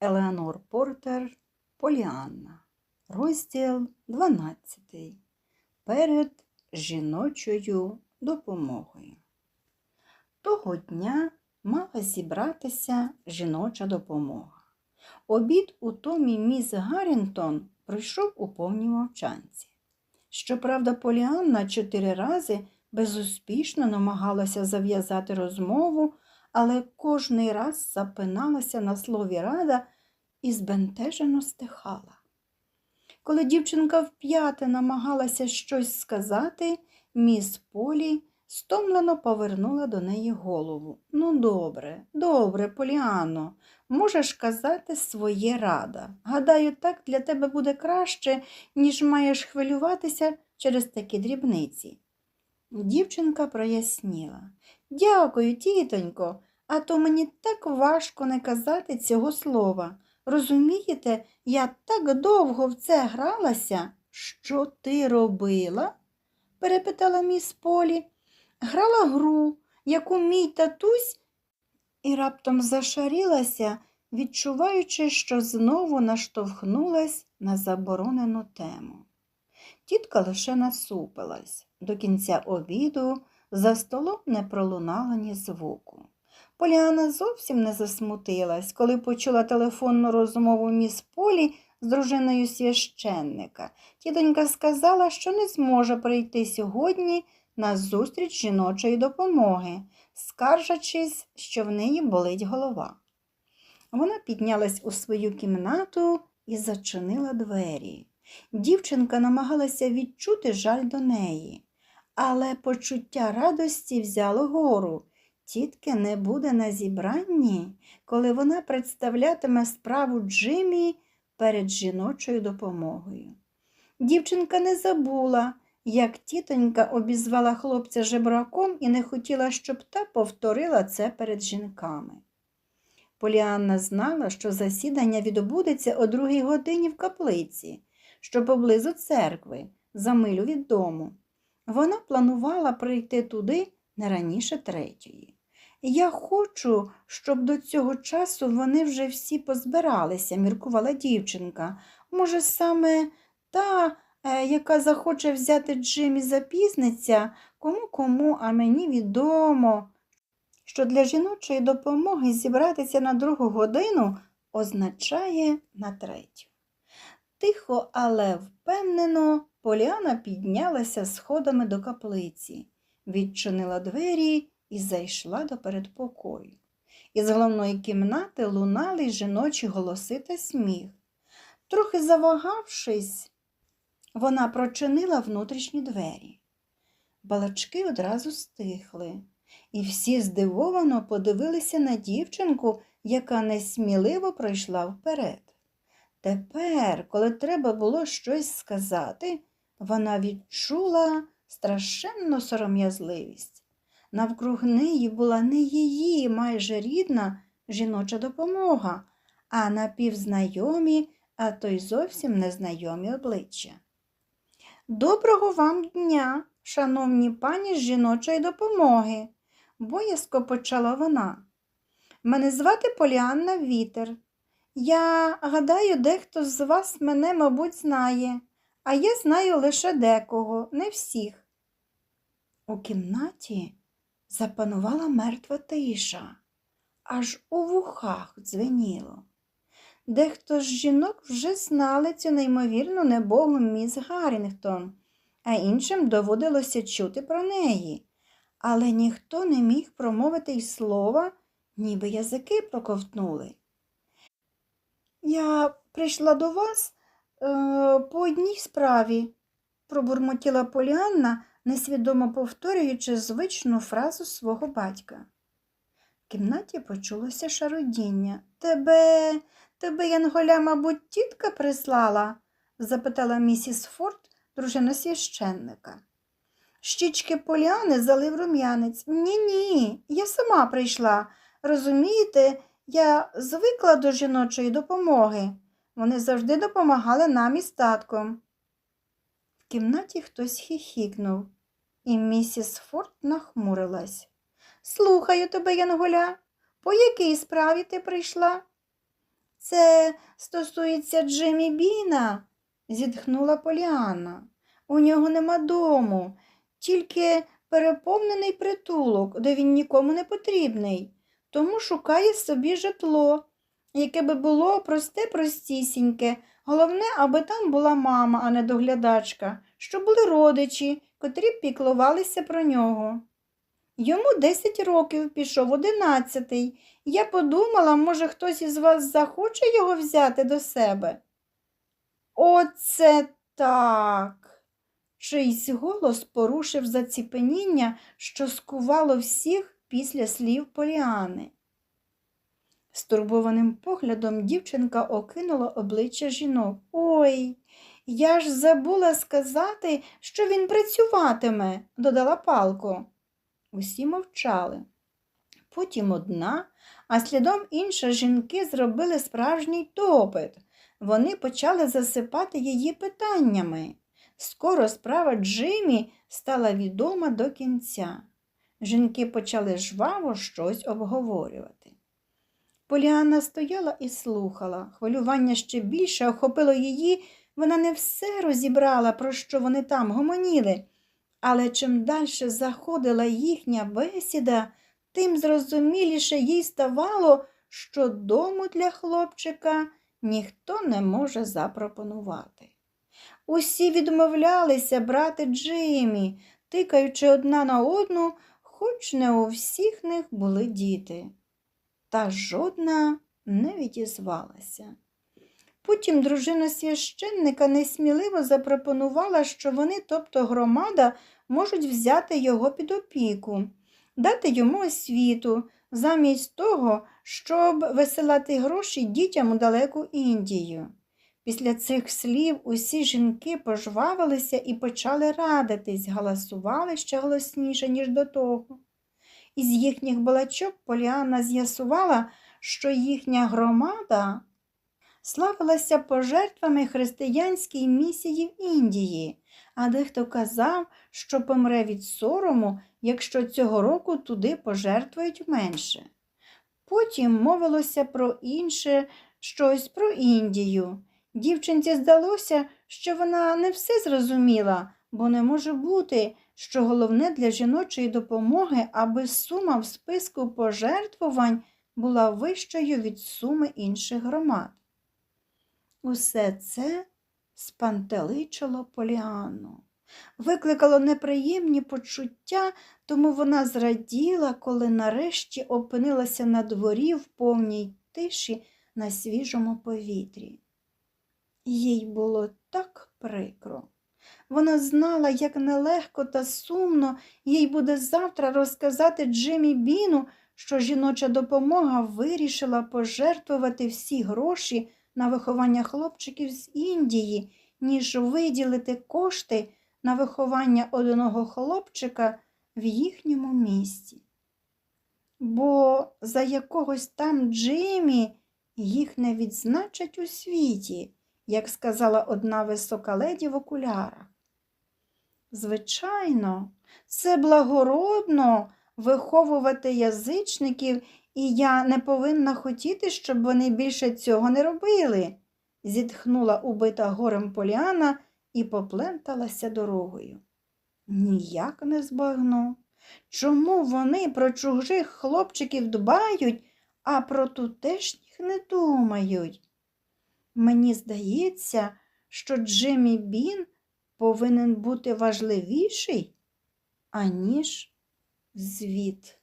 Елеонор Портер Поліанна. Розділ 12. Перед жіночою допомогою. Того дня мала зібратися жіноча допомога. Обід у Томі міс Гаррінгтон пройшов у повній мовчанці. Щоправда, Поліанна чотири рази безуспішно намагалася зав'язати розмову, але кожний раз запиналася на слові рада і збентежено стихала. Коли дівчинка вп'яте намагалася щось сказати, міс Полі стомлено повернула до неї голову. Ну, добре, добре, Поліано, можеш казати своє рада. Гадаю, так для тебе буде краще, ніж маєш хвилюватися через такі дрібниці. Дівчинка проясніла. Дякую, тітонько, а то мені так важко не казати цього слова. Розумієте, я так довго в це гралася. Що ти робила? перепитала міс Полі. Грала гру, яку мій татусь, і раптом зашарілася, відчуваючи, що знову наштовхнулась на заборонену тему. Тітка лише насупилась. До кінця обіду за столом не пролунало ні звуку. Поліана зовсім не засмутилась, коли почула телефонну розмову міс Полі з дружиною священника. Тітонька сказала, що не зможе прийти сьогодні на зустріч жіночої допомоги, скаржачись, що в неї болить голова. Вона піднялась у свою кімнату і зачинила двері. Дівчинка намагалася відчути жаль до неї, але почуття радості взяло гору. Тітки не буде на зібранні, коли вона представлятиме справу Джиммі перед жіночою допомогою. Дівчинка не забула, як тітонька обізвала хлопця жебраком і не хотіла, щоб та повторила це перед жінками. Поліанна знала, що засідання відбудеться о другій годині в каплиці, що поблизу церкви, за милю від дому. Вона планувала прийти туди не раніше третьої. Я хочу, щоб до цього часу вони вже всі позбиралися, міркувала дівчинка. Може, саме та, е, яка захоче взяти Джимі запізниться, кому кому, а мені відомо, що для жіночої допомоги зібратися на другу годину означає на третю. Тихо, але впевнено, Поліана піднялася сходами до каплиці, відчинила двері і зайшла до передпокою. Із головної кімнати лунали жіночі голоси та сміх. Трохи завагавшись, вона прочинила внутрішні двері. Балачки одразу стихли, і всі здивовано подивилися на дівчинку, яка несміливо пройшла вперед. Тепер, коли треба було щось сказати, вона відчула страшенну сором'язливість. Навкруг неї була не її майже рідна жіноча допомога, а напівзнайомі, а то й зовсім незнайомі обличчя. Доброго вам дня, шановні пані з жіночої допомоги, боязко почала вона. Мене звати Поліанна Вітер. Я гадаю, дехто з вас мене, мабуть, знає, а я знаю лише декого, не всіх. У кімнаті запанувала мертва тиша, аж у вухах дзвеніло. Дехто з жінок вже знали цю неймовірну небогу міс Гаррінгтон, а іншим доводилося чути про неї, але ніхто не міг промовити й слова, ніби язики проковтнули. Я прийшла до вас е, по одній справі, пробурмотіла Поліанна, несвідомо повторюючи звичну фразу свого батька. В кімнаті почулося шарудіння. Тебе, тебе, Янголя, мабуть, тітка прислала? запитала місіс Форд, дружина священника. Щічки Поліани залив рум'янець. Ні, ні, я сама прийшла. Розумієте, я звикла до жіночої допомоги. Вони завжди допомагали нам із татком. В кімнаті хтось хіхікнув, і місіс Форд нахмурилась. Слухаю тебе, Янголя, по якій справі ти прийшла? Це стосується Джиммі Біна, зітхнула Поліанна. У нього нема дому, тільки переповнений притулок, де він нікому не потрібний, тому шукає собі житло, яке би було просте простісіньке. Головне, аби там була мама, а не доглядачка, щоб були родичі, котрі піклувалися про нього. Йому 10 років пішов одинадцятий. Я подумала, може, хтось із вас захоче його взяти до себе. Оце так. Чийсь голос порушив заціпеніння, що скувало всіх після слів Поліани. Стурбованим поглядом дівчинка окинула обличчя жінок. Ой, я ж забула сказати, що він працюватиме, додала палко. Усі мовчали. Потім одна, а слідом інша жінки зробили справжній допит. Вони почали засипати її питаннями. Скоро справа Джимі стала відома до кінця. Жінки почали жваво щось обговорювати. Поліанна стояла і слухала. Хвилювання ще більше охопило її, вона не все розібрала, про що вони там гомоніли. Але чим далі заходила їхня бесіда, тим зрозуміліше їй ставало, що дому для хлопчика ніхто не може запропонувати. Усі відмовлялися брати Джимі, тикаючи одна на одну, хоч не у всіх них були діти. Та жодна не відізвалася. Потім дружина священника несміливо запропонувала, що вони, тобто громада, можуть взяти його під опіку, дати йому освіту, замість того, щоб висилати гроші дітям у далеку Індію. Після цих слів усі жінки пожвавилися і почали радитись, галасували ще голосніше, ніж до того. Із їхніх балачок Поліанна з'ясувала, що їхня громада славилася пожертвами християнській місії в Індії, а дехто казав, що помре від сорому, якщо цього року туди пожертвують менше. Потім мовилося про інше щось про Індію. Дівчинці здалося, що вона не все зрозуміла, бо не може бути, що головне для жіночої допомоги, аби сума в списку пожертвувань була вищою від суми інших громад. Усе це спантеличило Поліанну, викликало неприємні почуття, тому вона зраділа, коли нарешті опинилася на дворі в повній тиші на свіжому повітрі. Їй було так прикро. Вона знала, як нелегко та сумно їй буде завтра розказати Джиммі Біну, що жіноча допомога вирішила пожертвувати всі гроші на виховання хлопчиків з Індії, ніж виділити кошти на виховання одного хлопчика в їхньому місті. Бо за якогось там Джиммі їх не відзначать у світі, як сказала одна висока леді в окулярах. Звичайно, це благородно виховувати язичників, і я не повинна хотіти, щоб вони більше цього не робили, зітхнула убита горем Поліана і попленталася дорогою. Ніяк не збагну. Чому вони про чужих хлопчиків дбають, а про тутешніх не думають? Мені здається, що Джиммі Бін повинен бути важливіший, аніж звіт.